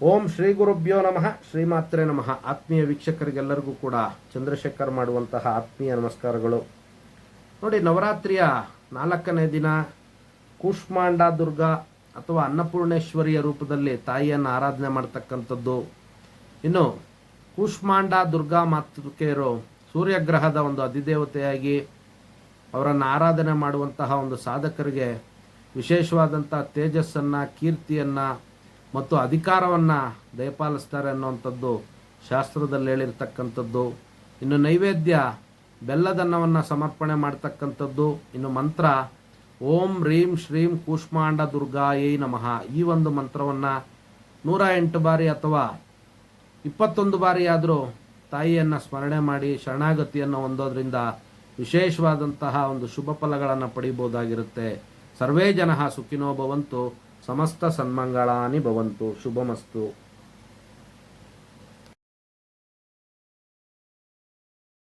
ಓಂ ಶ್ರೀ ಗುರುಭ್ಯೋ ನಮಃ, ಶ್ರೀಮಾತ್ರೆ ನಮಃ. ಆತ್ಮೀಯ ವೀಕ್ಷಕರಿಗೆಲ್ಲರಿಗೂ ಕೂಡ ಚಂದ್ರಶೇಖರ್ ಮಾಡುವಂತಹ ಆತ್ಮೀಯ ನಮಸ್ಕಾರಗಳು. ನೋಡಿ, ನವರಾತ್ರಿಯ ನಾಲ್ಕನೇ ದಿನ ಕೂಷ್ಮಾಂಡ ದುರ್ಗಾ ಅಥವಾ ಅನ್ನಪೂರ್ಣೇಶ್ವರಿಯ ರೂಪದಲ್ಲಿ ತಾಯಿಯನ್ನು ಆರಾಧನೆ ಮಾಡ್ತಕ್ಕಂಥದ್ದು. ಇನ್ನು ಕೂಷ್ಮಾಂಡ ದುರ್ಗಾ ಮಾತೃಕೆಯರು ಸೂರ್ಯಗ್ರಹದ ಒಂದು ಅಧಿದೇವತೆಯಾಗಿ ಅವರನ್ನು ಆರಾಧನೆ ಮಾಡುವಂತಹ ಒಂದು ಸಾಧಕರಿಗೆ ವಿಶೇಷವಾದಂಥ ತೇಜಸ್ಸನ್ನು, ಕೀರ್ತಿಯನ್ನು ಮತ್ತು ಅಧಿಕಾರವನ್ನು ದಯಪಾಲಿಸ್ತಾರೆ ಅನ್ನುವಂಥದ್ದು ಶಾಸ್ತ್ರದಲ್ಲಿ ಹೇಳಿರ್ತಕ್ಕಂಥದ್ದು. ಇನ್ನು ನೈವೇದ್ಯ ಬೆಲ್ಲದನ್ನವನ್ನು ಸಮರ್ಪಣೆ ಮಾಡ್ತಕ್ಕಂಥದ್ದು. ಇನ್ನು ಮಂತ್ರ, ಓಂ ರೀಂ ಶ್ರೀಂ ಕೂಷ್ಮಾಂಡ ದುರ್ಗಾಯೈ ನಮಃ. ಈ ಒಂದು ಮಂತ್ರವನ್ನು ನೂರ ಎಂಟು ಬಾರಿ ಅಥವಾ ಇಪ್ಪತ್ತೊಂದು ಆದರೂ ತಾಯಿಯನ್ನು ಸ್ಮರಣೆ ಮಾಡಿ ಶರಣಾಗತಿಯನ್ನು ಹೊಂದೋದ್ರಿಂದ ವಿಶೇಷವಾದಂತಹ ಒಂದು ಶುಭ ಫಲಗಳನ್ನು ಪಡೆಯಬಹುದಾಗಿರುತ್ತೆ ಸರ್ವೇ ಜನ ಸುಖಿನೋ ಭವಂತು. సమస్త సన్మంగళాని భవంతు శుభమస్తు.